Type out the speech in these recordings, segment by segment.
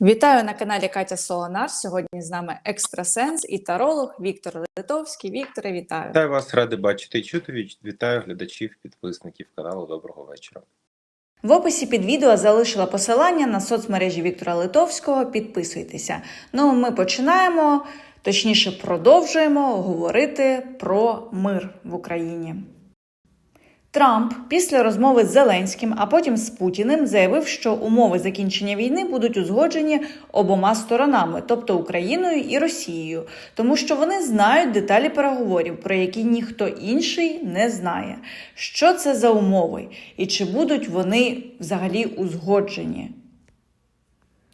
Вітаю на каналі Катя Солонар. Сьогодні з нами екстрасенс і таролог Віктор Литовський. Вікторе, вітаю. Вітаю вас, радий бачити і чути. Вітаю глядачів, підписників каналу. Доброго вечора. В описі під відео залишила посилання на соцмережі Віктора Литовського. Підписуйтеся. Ну, ми починаємо, точніше, продовжуємо говорити про мир в Україні. Трамп після розмови з Зеленським, а потім з Путіним, заявив, що умови закінчення війни будуть узгоджені обома сторонами, тобто Україною і Росією, тому що вони знають деталі переговорів, про які ніхто інший не знає. Що це за умови, і чи будуть вони взагалі узгоджені?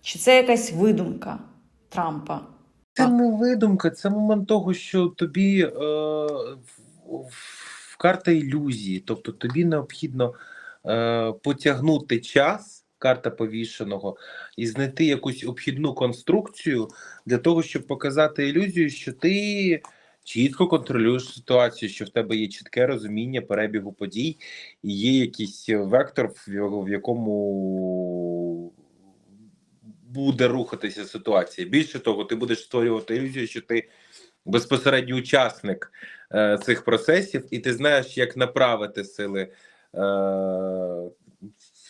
Чи це якась видумка Трампа? Це не видумка, це момент того, що тобі е, в, карта ілюзії, тобто тобі необхідно е, потягнути час, карта повішеного, і знайти якусь обхідну конструкцію для того, щоб показати ілюзію, що ти чітко контролюєш ситуацію, що в тебе є чітке розуміння перебігу подій, і є якийсь вектор, в, якому буде рухатися ситуація. Більше того, ти будеш створювати ілюзію, що ти безпосередній учасник е, цих процесів, і ти знаєш, як направити сили е,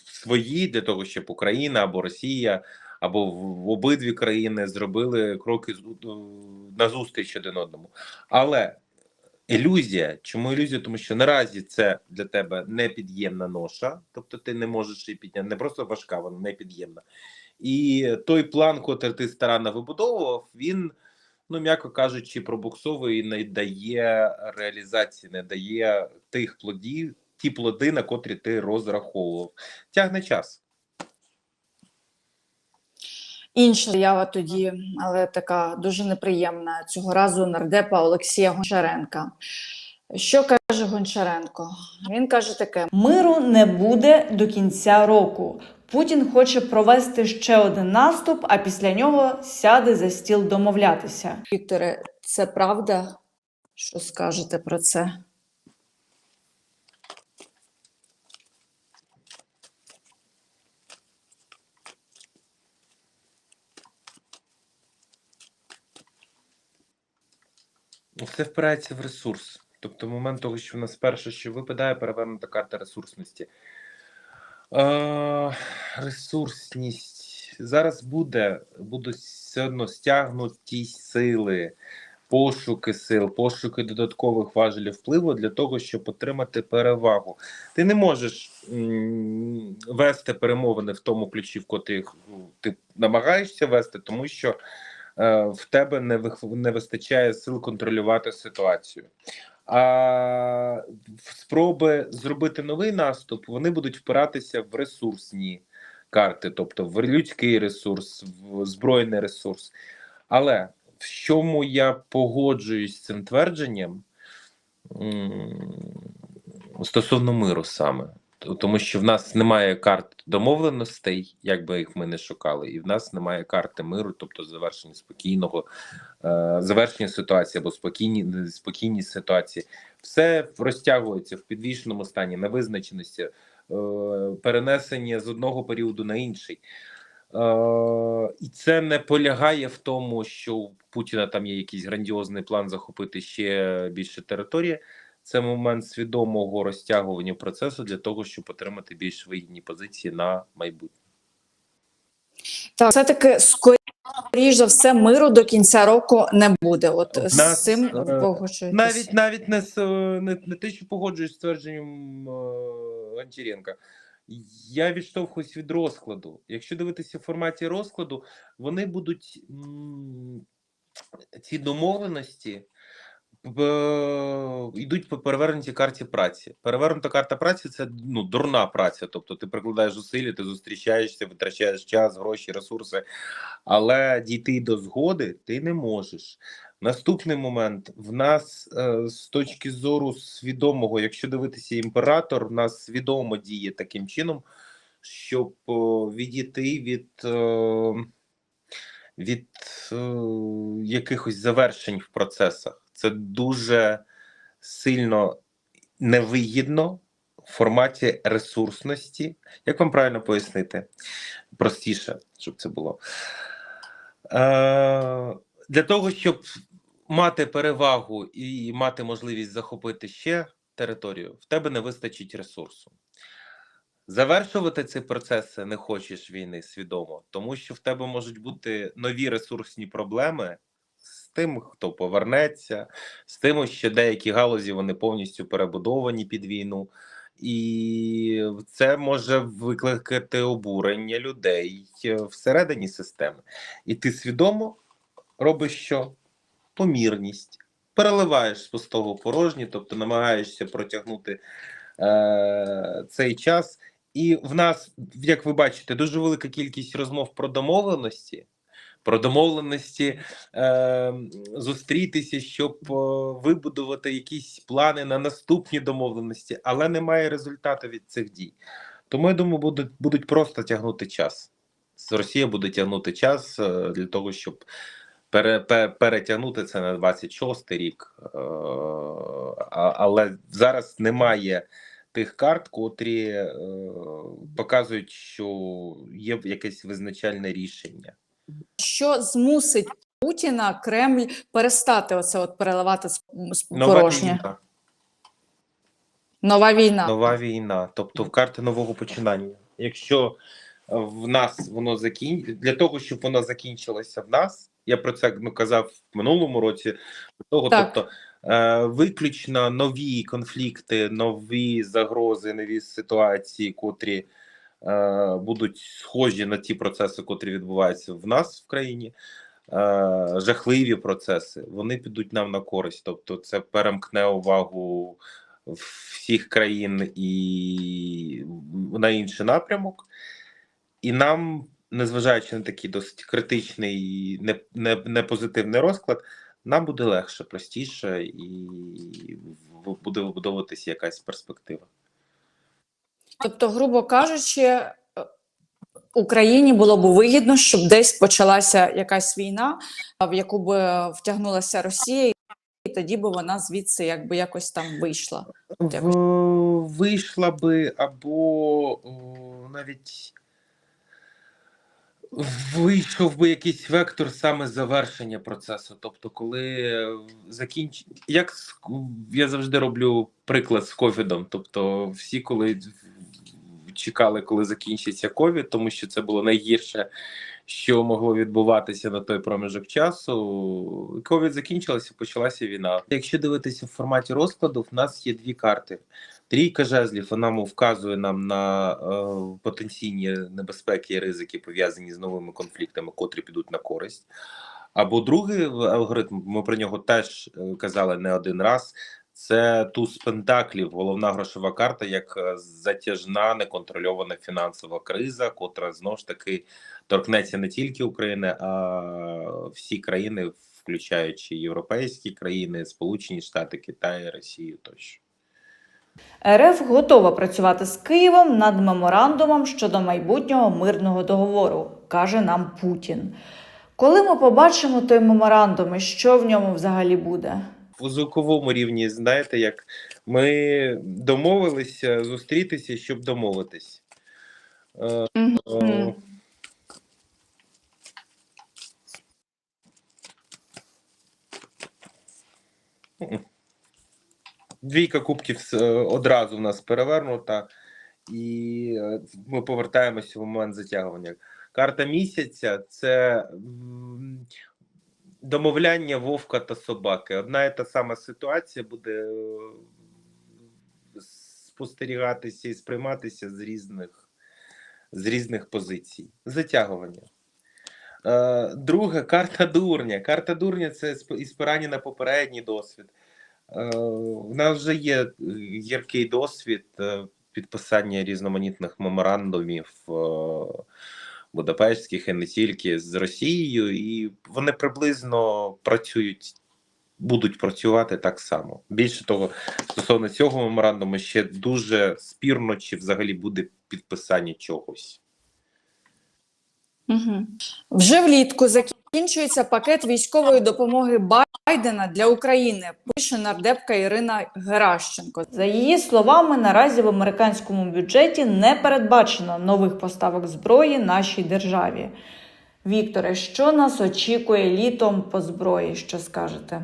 свої для того, щоб Україна або Росія, або в, обидві країни зробили кроки з- назустріч один одному. Але ілюзія, чому ілюзія? Тому що наразі це для тебе непід'ємна ноша, тобто ти не можеш її підняти, не просто важка, вона непід'ємна. І той план, котрий ти старанно вибудовував, він, ну м'яко кажучи, пробуксовує і не дає реалізації, не дає тих плодів, ті плоди, на котрі ти розраховував. Тягне час. Інша заява тоді, але така дуже неприємна цього разу нардепа Олексія Гончаренка. Що каже Гончаренко? Він каже таке: миру не буде до кінця року. Путін хоче провести ще один наступ, а після нього сяде за стіл домовлятися. Вікторе, це правда? Що скажете про це? Все впирається в ресурс. Тобто, момент того, що в нас перше, що випадає, перевернута карта ресурсності. Е, ресурсність. Зараз буде, будуть все одно стягнуті сили, пошуки сил, пошуки додаткових важелів впливу для того, щоб отримати перевагу. Ти не можеш вести перемовини в тому ключі, в котрих ну, ти намагаєшся вести, тому що е, в тебе не, не вистачає сил контролювати ситуацію. А спроби зробити новий наступ вони будуть впиратися в ресурсні карти, тобто в людський ресурс, в збройний ресурс. Але в чому я погоджуюсь з цим твердженням стосовно миру саме. Тому що в нас немає карт домовленостей, як би їх ми не шукали, і в нас немає карти миру, тобто завершення спокійного, е, завершення ситуації або спокійні, спокійні ситуації. Все розтягується в підвішеному стані, на визначеності, е, перенесення з одного періоду на інший. Е, і це не полягає в тому, що у Путіна там є якийсь грандіозний план захопити ще більше території. Це момент свідомого розтягування процесу для того, щоб отримати більш вигідні позиції на майбутнє. Так, все-таки скоріш за все миру до кінця року не буде. От В з цим е, погоджуєтесь? Навіть навіть не не, не те, що погоджуюсь з твердженням е, Гончаренка. Я відштовхуюсь від розкладу. Якщо дивитися в форматі розкладу, вони будуть ці домовленості йдуть по перевернутій карті праці. Перевернута карта праці це ну дурна праця. Тобто ти прикладаєш зусилля, ти зустрічаєшся, витрачаєш час, гроші, ресурси, але дійти до згоди ти не можеш. Наступний момент в нас е, з точки зору свідомого, якщо дивитися імператор, в нас свідомо діє таким чином, щоб е, відійти від, е, від е, якихось завершень в процесах. Це дуже сильно невигідно в форматі ресурсності. Як вам правильно пояснити? Простіше, щоб це було. Е, для того, щоб мати перевагу і мати можливість захопити ще територію, в тебе не вистачить ресурсу. Завершувати ці процеси не хочеш війни свідомо, тому що в тебе можуть бути нові ресурсні проблеми тим, хто повернеться, з тим, що деякі галузі вони повністю перебудовані під війну, і це може викликати обурення людей е, всередині системи. І ти свідомо робиш що? Помірність. Переливаєш з пустого порожнє, тобто намагаєшся протягнути е, цей час. І в нас, як ви бачите, дуже велика кількість розмов про домовленості, про домовленості е, зустрітися, щоб е, вибудувати якісь плани на наступні домовленості, але немає результату від цих дій. Тому я думаю, будуть, будуть просто тягнути час. Росія буде тягнути час е, для того, щоб пере, пе- перетягнути це на 26 рік. Е, але зараз немає тих карт, котрі е, показують, що є якесь визначальне рішення. Що змусить Путіна Кремль перестати оце от переливати з Нова війна. Нова війна. Нова війна, тобто в карти нового починання. Якщо е, в нас воно закін... для того, щоб воно закінчилося в нас, я про це ну, казав в минулому році. Того, Так. тобто е, виключно нові конфлікти, нові загрози, нові ситуації, котрі будуть схожі на ті процеси, котрі відбуваються в нас в країні. Е, жахливі процеси, вони підуть нам на користь. Тобто, це перемкне увагу всіх країн і на інший напрямок. І нам, незважаючи на такий досить критичний, не, не, не позитивний розклад, нам буде легше, простіше і буде вибудовуватися якась перспектива. Тобто, грубо кажучи, е, Україні було б вигідно, щоб десь почалася якась війна, в яку б втягнулася Росія, і тоді б вона звідси якби якось там вийшла. Вийшла би або навіть вийшов би якийсь вектор саме завершення процесу. Тобто, коли закінч... як я завжди роблю приклад з ковідом. Тобто, всі, коли чекали, коли закінчиться ковід, тому що це було найгірше, що могло відбуватися на той проміжок часу. Ковід закінчилася, почалася війна. Якщо дивитися в форматі розкладу, в нас є дві карти. Трійка жезлів вона мов, вказує нам на е, потенційні небезпеки і ризики, пов'язані з новими конфліктами, котрі підуть на користь. Або другий алгоритм, ми про нього теж е, казали не один раз. Це туз пентаклів, головна грошова карта, як е, затяжна неконтрольована фінансова криза, котра знову ж таки торкнеться не тільки України, а всі країни, включаючи європейські країни, Сполучені Штати, Китай, Росію тощо. РФ готова працювати з Києвом над меморандумом щодо майбутнього мирного договору, каже нам Путін. Коли ми побачимо той меморандум і що в ньому взагалі буде? У звуковому рівні, знаєте, як ми домовилися зустрітися, щоб домовитись. Е, е, Двійка кубків е, одразу в нас перевернута, і е, ми повертаємося в момент затягування. Карта місяця це домовляння вовка та собаки. Одна і та сама ситуація буде е, спостерігатися і сприйматися з різних, з різних позицій. Затягування. Друге, карта дурня. Карта дурня це сп- і спирання на попередній досвід. Е, У нас вже є е, гіркий досвід е, підписання різноманітних меморандумів Будапештських і не тільки з Росією, і вони приблизно працюють, будуть працювати так само. Більше того, стосовно цього меморандуму ще дуже спірно, чи взагалі буде підписання чогось. Угу. Вже влітку закінчується пакет військової допомоги Байдена для України, пише нардепка Ірина Геращенко. За її словами, наразі в американському бюджеті не передбачено нових поставок зброї нашій державі. Вікторе, що нас очікує літом по зброї? Що скажете?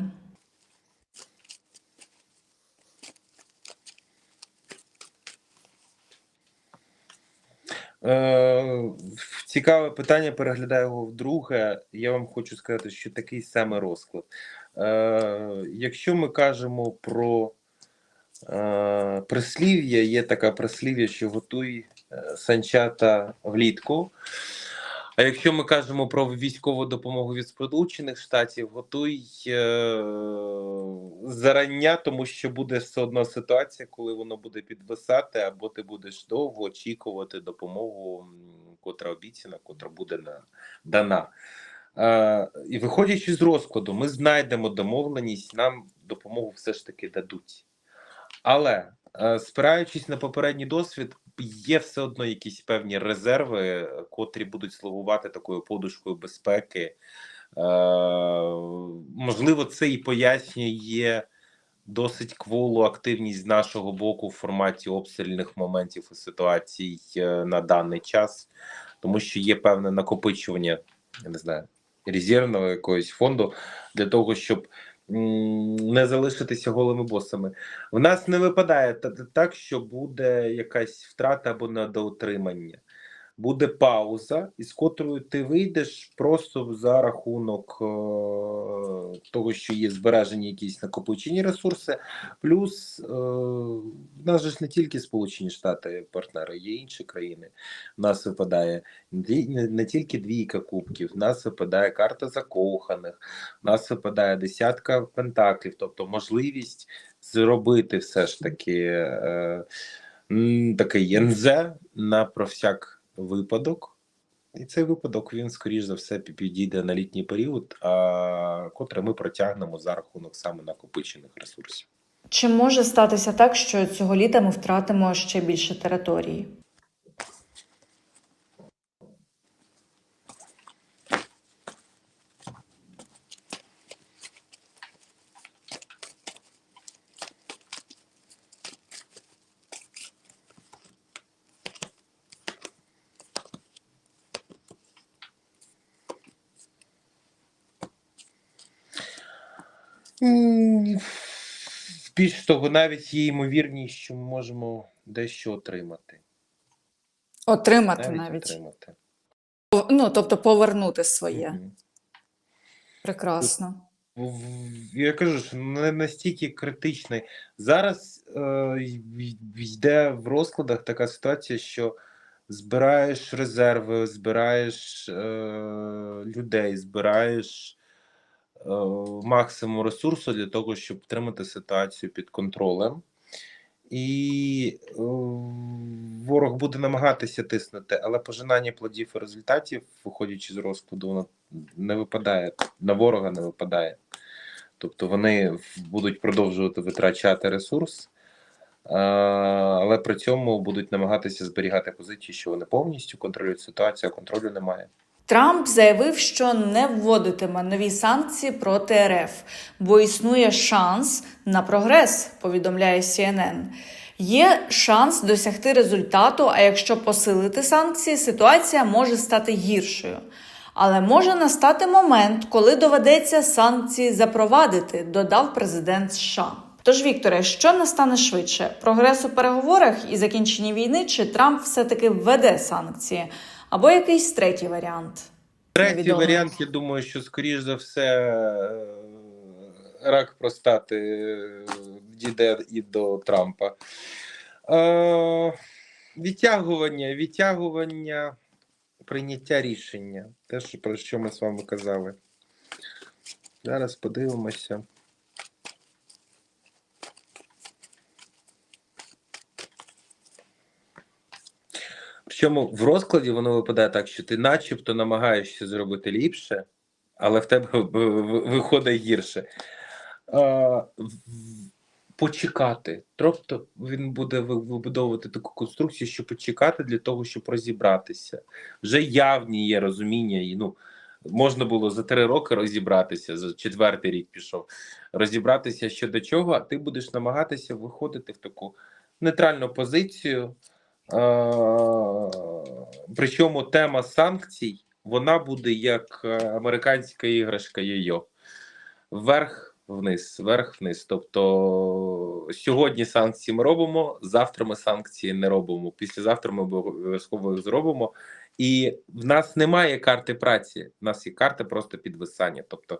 Е, цікаве питання, переглядаю його вдруге. Я вам хочу сказати, що такий саме розклад. Е, якщо ми кажемо про е, прислів'я, є така прислів'я, що готуй е, санчата влітку. А якщо ми кажемо про військову допомогу від Сполучених Штатів, готуй е, зарання, тому що буде все одно ситуація, коли воно буде підвисати, або ти будеш довго очікувати допомогу, котра обіцяна, котра буде на, дана. Е, і виходячи з розкладу, ми знайдемо домовленість, нам допомогу все ж таки дадуть. Але е, спираючись на попередній досвід, є все одно якісь певні резерви, котрі будуть слугувати такою подушкою безпеки. Е, можливо, це і пояснює досить кволу активність з нашого боку в форматі обстрільних моментів і ситуацій на даний час, тому що є певне накопичування, я не знаю, резервного якогось фонду для того, щоб не залишитися голими босами. В нас не випадає та- та- так, що буде якась втрата або недоотримання. Буде пауза, із котрою ти вийдеш просто за рахунок е, того, що є збережені якісь накопичені ресурси. Плюс е, в нас же ж не тільки Сполучені Штати партнери, є інші країни. В нас випадає не, не тільки двійка кубків, в нас випадає карта закоханих, в нас випадає десятка пентаклів, тобто можливість зробити все ж таки е, такий НЗ на про всяк випадок. І цей випадок він, скоріш за все, підійде на літній період, а котре ми протягнемо за рахунок саме накопичених ресурсів. Чи може статися так, що цього літа ми втратимо ще більше території? Більш того, навіть є ймовірність, що ми можемо дещо отримати. Отримати Навіть, навіть. отримати. Ну, тобто повернути своє. Мгм. Прекрасно. Я кажу, що не настільки критичний. Зараз е, йде в розкладах така ситуація, що збираєш резерви, збираєш е, людей, збираєш максимум ресурсу для того, щоб тримати ситуацію під контролем. І е, ворог буде намагатися тиснути, але пожинання плодів і результатів, виходячи з розкладу, воно не випадає на ворога, не випадає. Тобто вони будуть продовжувати витрачати ресурс, е, але при цьому будуть намагатися зберігати позиції, що вони повністю контролюють ситуацію, а контролю немає. Трамп заявив, що не вводитиме нові санкції проти РФ, бо існує шанс на прогрес, повідомляє CNN. Є шанс досягти результату, а якщо посилити санкції, ситуація може стати гіршою. Але може настати момент, коли доведеться санкції запровадити, додав президент США. Тож, Вікторе, що настане швидше? Прогрес у переговорах і закінчення війни, чи Трамп все-таки введе санкції? Або якийсь третій варіант? Третій Невідомо. варіант, я думаю, що скоріш за все е, рак простати е, дійде і до Трампа. Е, Відтягування, відтягування прийняття рішення. Те, про що ми з вами казали. Зараз подивимося. Причому в розкладі воно випадає так, що ти начебто намагаєшся зробити ліпше, але в тебе виходить гірше. А, почекати. Тобто він буде вибудовувати таку конструкцію, що почекати для того, щоб розібратися. Вже явні є розуміння і ну. можна було за три роки розібратися, за четвертий рік пішов, розібратися щодо чого, а ти будеш намагатися виходити в таку нейтральну позицію. Причому тема санкцій вона буде як е, американська іграшка йо вверх вниз, вверх вниз. Тобто сьогодні санкції ми робимо, завтра ми санкції не робимо. Післязавтра ми обов'язково їх зробимо. І в нас немає карти праці, в нас є карта просто підвисання. Тобто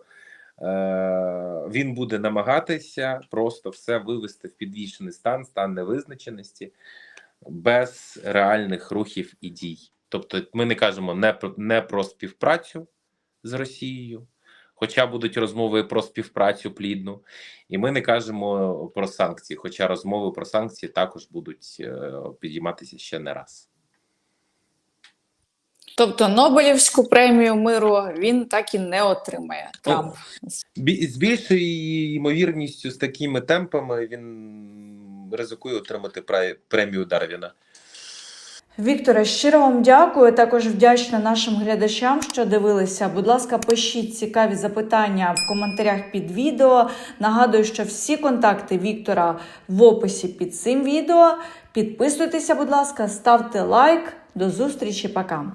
е- він буде намагатися просто все вивести в підвішений стан, стан невизначеності без реальних рухів і дій. Тобто, ми не кажемо не про не про співпрацю з Росією, хоча будуть розмови про співпрацю плідну, і ми не кажемо про санкції, хоча розмови про санкції також будуть е, підійматися ще не раз. Тобто Нобелівську премію миру він так і не отримає. Трамп. Бі- З більшою ймовірністю, з такими темпами він ризикує отримати премію Дарвіна. Вікторе, щиро вам дякую. Також вдячна нашим глядачам, що дивилися. Будь ласка, пишіть цікаві запитання в коментарях під відео. Нагадую, що всі контакти Віктора в описі під цим відео. Підписуйтеся, будь ласка, ставте лайк. До зустрічі, пока.